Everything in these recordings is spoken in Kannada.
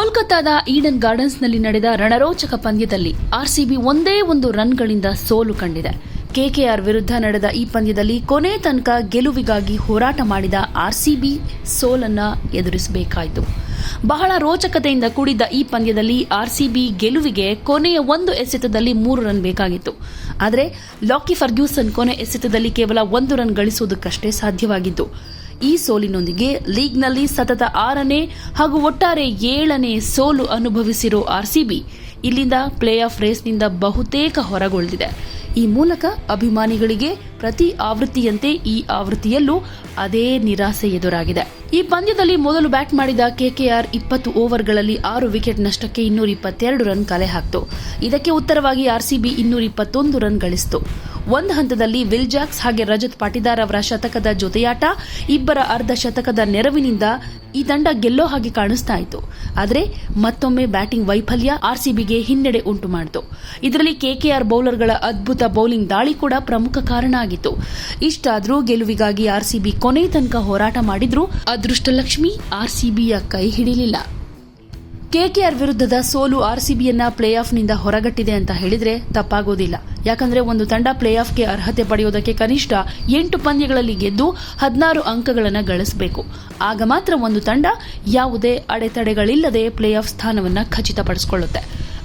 ಕೋಲ್ಕತ್ತಾದ ಈಡನ್ ಗಾರ್ಡನ್ಸ್ನಲ್ಲಿ ನಡೆದ ರಣರೋಚಕ ಪಂದ್ಯದಲ್ಲಿ ಆರ್ಸಿಬಿ ಒಂದೇ ಒಂದು ರನ್ಗಳಿಂದ ಸೋಲು ಕಂಡಿದೆ. ಕೆಕೆಆರ್ ವಿರುದ್ಧ ನಡೆದ ಈ ಪಂದ್ಯದಲ್ಲಿ ಕೊನೆ ತನಕ ಗೆಲುವಿಗಾಗಿ ಹೋರಾಟ ಮಾಡಿದ ಆರ್ಸಿಬಿ ಸೋಲನ್ನ ಎದುರಿಸಬೇಕಾಯಿತು. ಬಹಳ ರೋಚಕತೆಯಿಂದ ಕೂಡಿದ್ದ ಈ ಪಂದ್ಯದಲ್ಲಿ ಆರ್ಸಿಬಿ ಗೆಲುವಿಗೆ ಕೊನೆಯ ಒಂದು ಎಸೆತದಲ್ಲಿ ಮೂರು ರನ್ ಬೇಕಾಗಿತ್ತು. ಆದರೆ ಲಾಕಿ ಫರ್ಗ್ಯೂಸನ್ ಕೊನೆ ಎಸೆತದಲ್ಲಿ ಕೇವಲ ಒಂದು ರನ್ ಗಳಿಸುವುದಕ್ಕಷ್ಟೇ ಸಾಧ್ಯವಾಗಿತ್ತು. ಈ ಸೋಲಿನೊಂದಿಗೆ ಲೀಗ್ನಲ್ಲಿ ಸತತ ಆರನೇ ಹಾಗೂ ಒಟ್ಟಾರೆ ಏಳನೇ ಸೋಲು ಅನುಭವಿಸಿರೋ ಆರ್ಸಿಬಿ ಇಲ್ಲಿಂದ ಪ್ಲೇ ಆಫ್ ರೇಸ್ನಿಂದ ಬಹುತೇಕ ಹೊರಗೊಳ್ಳಿದೆ. ಈ ಮೂಲಕ ಅಭಿಮಾನಿಗಳಿಗೆ ಪ್ರತಿ ಆವೃತ್ತಿಯಂತೆ ಈ ಆವೃತ್ತಿಯಲ್ಲೂ ಅದೇ ನಿರಾಸೆ ಎದುರಾಗಿದೆ. ಈ ಪಂದ್ಯದಲ್ಲಿ ಮೊದಲು ಬ್ಯಾಟ್ ಮಾಡಿದ ಕೆಕೆಆರ್ ಇಪ್ಪತ್ತು ಓವರ್ಗಳಲ್ಲಿ ಆರು ವಿಕೆಟ್ ನಷ್ಟಕ್ಕೆ ಇನ್ನೂರ ಇಪ್ಪತ್ತೆರಡು ರನ್ ಕಲೆ ಹಾಕ್ತು. ಇದಕ್ಕೆ ಉತ್ತರವಾಗಿ ಆರ್ಸಿಬಿ ಇನ್ನೂರ ಇಪ್ಪತ್ತೊಂದು ರನ್ ಗಳಿಸಿತು. ಒಂದು ಹಂತದಲ್ಲಿ ವಿಲ್ಜಾಕ್ಸ್ ಹಾಗೆ ರಜತ್ ಪಾಟಿದಾರ್ ಅವರ ಶತಕದ ಜೊತೆಯಾಟ, ಇಬ್ಬರ ಅರ್ಧ ಶತಕದ ನೆರವಿನಿಂದ ಈ ತಂಡ ಗೆಲ್ಲೋ ಹಾಗೆ ಕಾಣಿಸ್ತಾ ಇತ್ತು. ಆದರೆ ಮತ್ತೊಮ್ಮೆ ಬ್ಯಾಟಿಂಗ್ ವೈಫಲ್ಯ ಆರ್ಸಿಬಿಗೆ ಹಿನ್ನಡೆ ಉಂಟು ಮಾಡಿತು. ಇದರಲ್ಲಿ ಕೆಕೆಆರ್ ಬೌಲರ್ಗಳ ಅದ್ಭುತ ಬೌಲಿಂಗ್ ದಾಳಿ ಕೂಡ ಪ್ರಮುಖ ಕಾರಣ ಆಗಿತ್ತು. ಇಷ್ಟಾದರೂ ಗೆಲುವಿಗಾಗಿ ಆರ್ಸಿಬಿ ಕೊನೆ ತನಕ ಹೋರಾಟ ಮಾಡಿದ್ರೂ ಅದೃಷ್ಟಲಕ್ಷ್ಮಿ ಆರ್ಸಿಬಿಯ ಕೈ ಹಿಡಿಲಿಲ್ಲ. ಕೆಕೆಆರ್ ವಿರುದ್ಧದ ಸೋಲು ಆರ್ಸಿಬಿಯನ್ನ ಪ್ಲೇ ಆಫ್ನಿಂದ ಹೊರಗಟ್ಟಿದೆ ಅಂತ ಹೇಳಿದ್ರೆ ತಪ್ಪಾಗೋದಿಲ್ಲ. ಯಾಕಂದ್ರೆ ಒಂದು ತಂಡ ಪ್ಲೇ ಆಫ್ಗೆ ಅರ್ಹತೆ ಪಡೆಯೋದಕ್ಕೆ ಕನಿಷ್ಠ ಎಂಟು ಪಂದ್ಯಗಳಲ್ಲಿ ಗೆದ್ದು ಹದಿನಾರು ಅಂಕಗಳನ್ನು ಗಳಿಸಬೇಕು. ಆಗ ಮಾತ್ರ ಒಂದು ತಂಡ ಯಾವುದೇ ಅಡೆತಡೆಗಳಿಲ್ಲದೆ ಪ್ಲೇ ಆಫ್ ಸ್ಥಾನವನ್ನು ಖಚಿತಪಡಿಸಿಕೊಳ್ಳುತ್ತೆ.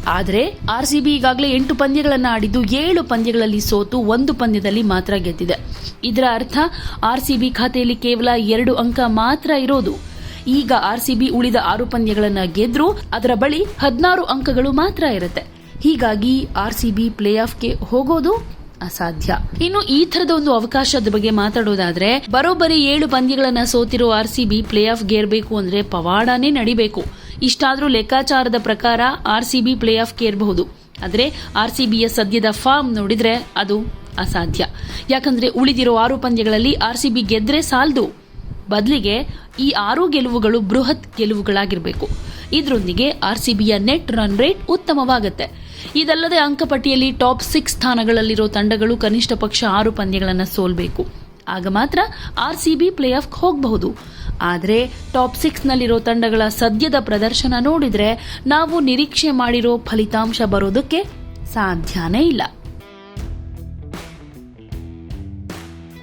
ಆದರೆ ಆರ್ಸಿಬಿ ಈಗಾಗಲೇ ಎಂಟು ಪಂದ್ಯಗಳನ್ನು ಆಡಿದ್ದು ಏಳು ಪಂದ್ಯಗಳಲ್ಲಿ ಸೋತು ಒಂದು ಪಂದ್ಯದಲ್ಲಿ ಮಾತ್ರ ಗೆದ್ದಿದೆ. ಇದರ ಅರ್ಥ ಆರ್ಸಿಬಿ ಖಾತೆಯಲ್ಲಿ ಕೇವಲ ಎರಡು ಅಂಕ ಮಾತ್ರ ಇರೋದು ಈಗ ಆರ್ಸಿಬಿ ಉಳಿದ ಆರು ಪಂದ್ಯಗಳನ್ನು ಗೆದ್ರೂ. ಅದರ ಬಳಿ ಹದಿನಾರು ಅಂಕಗಳು ಮಾತ್ರ ಇರುತ್ತೆ. ಹೀಗಾಗಿ ಆರ್ಸಿಬಿ ಪ್ಲೇ ಆಫ್ಗೆ ಹೋಗೋದು ಅಸಾಧ್ಯ. ಇನ್ನು ಈ ತರದ ಒಂದು ಅವಕಾಶದ ಬಗ್ಗೆ ಮಾತಾಡೋದಾದ್ರೆ, ಬರೋಬ್ಬರಿ ಏಳು ಪಂದ್ಯಗಳನ್ನ ಸೋತಿರೋ ಆರ್ಸಿಬಿ ಪ್ಲೇ ಆಫ್ ಗೇರ್ಬೇಕು ಅಂದ್ರೆ ಪವಾಡನೇ ನಡಿಬೇಕು. ಇಷ್ಟಾದ್ರೂ ಲೆಕ್ಕಾಚಾರದ ಪ್ರಕಾರ ಆರ್ಸಿಬಿ ಪ್ಲೇ ಆಫ್ ಗೇರ್ಬಹುದು. ಆದ್ರೆ ಬಿಯ ಸದ್ಯದ ಫಾರ್ಮ್ ನೋಡಿದ್ರೆ ಅದು ಅಸಾಧ್ಯ. ಯಾಕಂದ್ರೆ ಉಳಿದಿರೋ ಆರು ಪಂದ್ಯಗಳಲ್ಲಿ ಆರ್ಸಿಬಿ ಗೆದ್ರೆ ಸಾಲದು. ಬದಲಿಗೆ ಈ ಆರು ಗೆಲುವುಗಳು ಬೃಹತ್ ಗೆಲುವುಗಳಾಗಿರಬೇಕು. ಇದರೊಂದಿಗೆ ಆರ್ಸಿಬಿಯ ನೆಟ್ ರನ್ ರೇಟ್ ಉತ್ತಮವಾಗುತ್ತೆ. ಇದಲ್ಲದೆ ಅಂಕಪಟ್ಟಿಯಲ್ಲಿ ಟಾಪ್ ಸಿಕ್ಸ್ ಸ್ಥಾನಗಳಲ್ಲಿರೋ ತಂಡಗಳು ಕನಿಷ್ಠ ಪಕ್ಷ ಆರು ಪಂದ್ಯಗಳನ್ನು ಸೋಲ್ಬೇಕು. ಆಗ ಮಾತ್ರ ಆರ್ಸಿಬಿ ಪ್ಲೇ ಆಫ್ ಹೋಗಬಹುದು. ಆದರೆ ಟಾಪ್ ಸಿಕ್ಸ್ನಲ್ಲಿರೋ ತಂಡಗಳ ಸದ್ಯದ ಪ್ರದರ್ಶನ ನೋಡಿದ್ರೆ ನಾವು ನಿರೀಕ್ಷೆ ಮಾಡಿರೋ ಫಲಿತಾಂಶ ಬರೋದಕ್ಕೆ ಸಾಧ್ಯನೇ ಇಲ್ಲ.